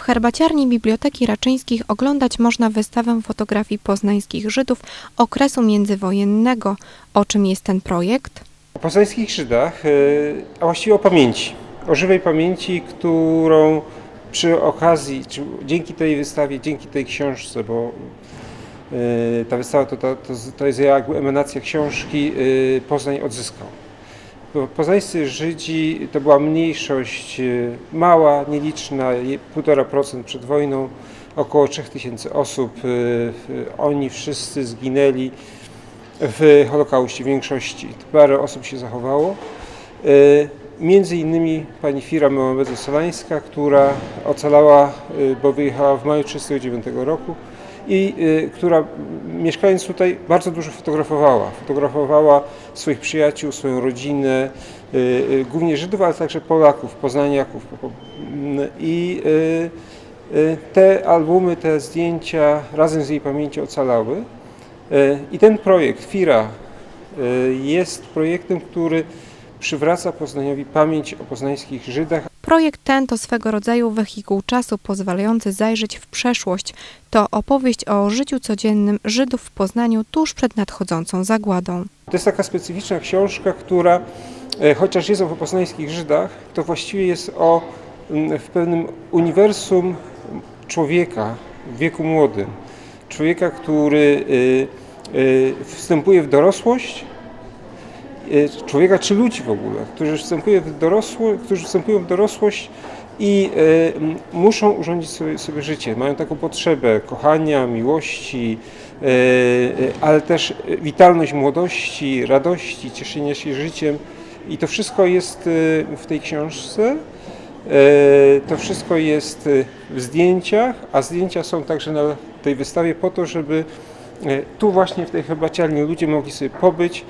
W herbaciarni Biblioteki Raczyńskich oglądać można wystawę fotografii poznańskich Żydów okresu międzywojennego. O czym jest ten projekt? O poznańskich Żydach, y, a właściwie o pamięci, o żywej pamięci, którą przy okazji, czy dzięki tej wystawie, dzięki tej książce, bo y, ta wystawa to, to, to, jest jakby emanacja książki, y, Poznań odzyskał. Poznańscy Żydzi to była mniejszość y, mała, nieliczna, je- 1,5% przed wojną, około 3000 osób. y, Oni wszyscy zginęli w Holokauście w większości. Parę osób się zachowało. Y, Między innymi pani Fira Mohamedo-Solańska, która ocalała, bo wyjechała w maju 1939 roku i y, która mieszkając tutaj bardzo dużo fotografowała. Fotografowała swoich przyjaciół, swoją rodzinę, y, y, głównie Żydów, ale także Polaków, Poznaniaków. I te albumy, te zdjęcia razem z jej pamięcią ocalały. I ten projekt FIRA jest projektem, który przywraca Poznaniowi pamięć o poznańskich Żydach, Projekt ten to swego rodzaju wehikuł czasu pozwalający zajrzeć w przeszłość. To opowieść o życiu codziennym Żydów w Poznaniu tuż przed nadchodzącą zagładą. To jest taka specyficzna książka, która e, chociaż jest o poznańskich Żydach, to właściwie jest o mm, w pewnym uniwersum człowieka w wieku młodym. Człowieka, który y, y, wstępuje w dorosłość, człowieka czy ludzi w ogóle, którzy, wstępuje w dorosło, którzy wstępują w dorosłość i y, muszą urządzić sobie, sobie życie. Mają taką potrzebę kochania, miłości, y, y, ale też y, witalność młodości, radości, cieszenia się życiem. I to wszystko jest y, w tej książce. Y, To wszystko jest y, w zdjęciach, a zdjęcia są także na tej wystawie po to, żeby y, tu właśnie w tej herbaciarni ludzie mogli sobie pobyć,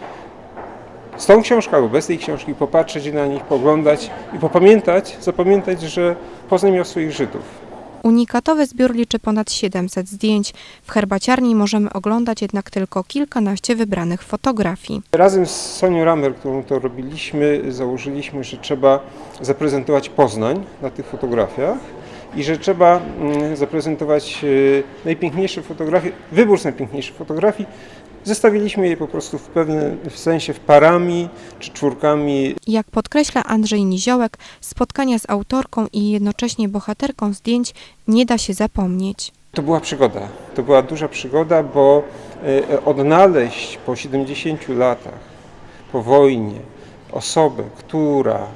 z tą książką albo bez tej książki, popatrzeć na nich, poglądać i popamiętać, zapamiętać, że Poznań miał swoich Żydów. Unikatowy zbiór liczy ponad 700 zdjęć. W herbaciarni możemy oglądać jednak tylko kilkanaście wybranych fotografii. Razem z Sonią Ramer, którą to robiliśmy, założyliśmy, że trzeba zaprezentować Poznań na tych fotografiach i że trzeba mm, zaprezentować e, najpiękniejsze fotografie, wybór z najpiękniejszych fotografii. Zestawiliśmy je po prostu w pewnym w sensie w parami czy czwórkami Jak podkreśla Andrzej Niziołek, spotkania z autorką i jednocześnie bohaterką zdjęć nie da się zapomnieć. To była przygoda. To była duża przygoda, bo e, odnaleźć po 70 latach, po wojnie, osobę, która e,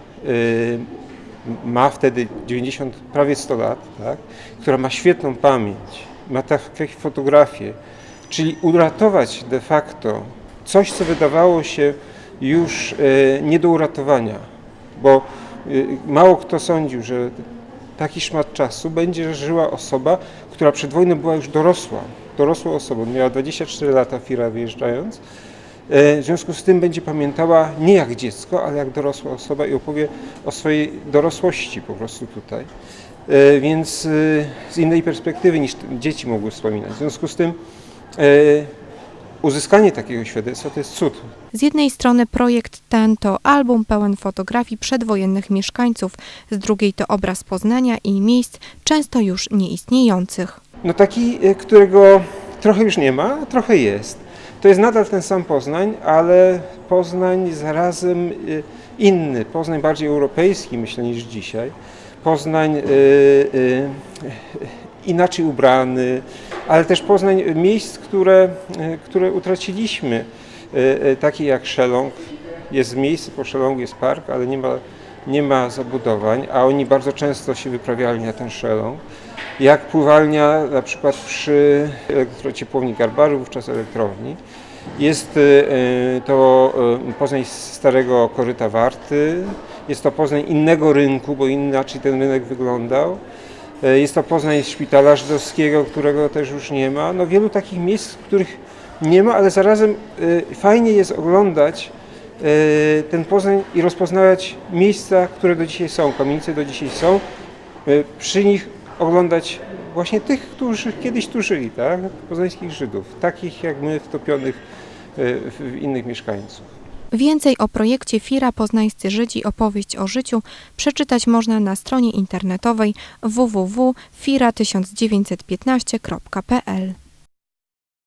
ma wtedy 90, prawie 100 lat, tak? która ma świetną pamięć, ma takie fotografie, czyli uratować de facto coś, co wydawało się już e, nie do uratowania, bo e, mało kto sądził, że taki szmat czasu będzie żyła osoba, która przed wojną była już dorosła, dorosłą osobą, miała 24 lata Fira wyjeżdżając. E, W związku z tym będzie pamiętała nie jak dziecko, ale jak dorosła osoba i opowie o swojej dorosłości po prostu tutaj. Więc z innej perspektywy niż dzieci mogły wspominać. W związku z tym uzyskanie takiego świadectwa to jest cud. Z jednej strony projekt ten to album pełen fotografii przedwojennych mieszkańców, z drugiej to obraz Poznania i miejsc często już nieistniejących. No taki, e, którego trochę już nie ma, trochę jest. To jest nadal ten sam Poznań, ale Poznań zarazem e, inny, Poznań bardziej europejski myślę niż dzisiaj. Poznań e, e, inaczej ubrany, ale też Poznań miejsc, które, e, które utraciliśmy, e, e, takie jak Szeląg. Jest miejsce po Szelągu, jest park, ale nie ma, nie ma zabudowań, a oni bardzo często się wyprawiali na ten Szeląg jak pływalnia na przykład przy elektrociepłowni Garbaru, wówczas elektrowni. Jest to Poznań starego koryta Warty, jest to Poznań innego rynku, bo inaczej ten rynek wyglądał. E, Jest to Poznań szpitala żydowskiego, którego też już nie ma. No wielu takich miejsc, których nie ma, ale zarazem e, fajnie jest oglądać e, ten Poznań i rozpoznawać miejsca, które do dzisiaj są, kamienice do dzisiaj są. Przy nich oglądać właśnie tych, którzy kiedyś tu żyli, tak? Poznańskich Żydów, takich jak my, wtopionych w innych mieszkańców. Więcej o projekcie FIRA Poznańscy Żydzi opowieść o życiu przeczytać można na stronie internetowej www.fira1915.pl.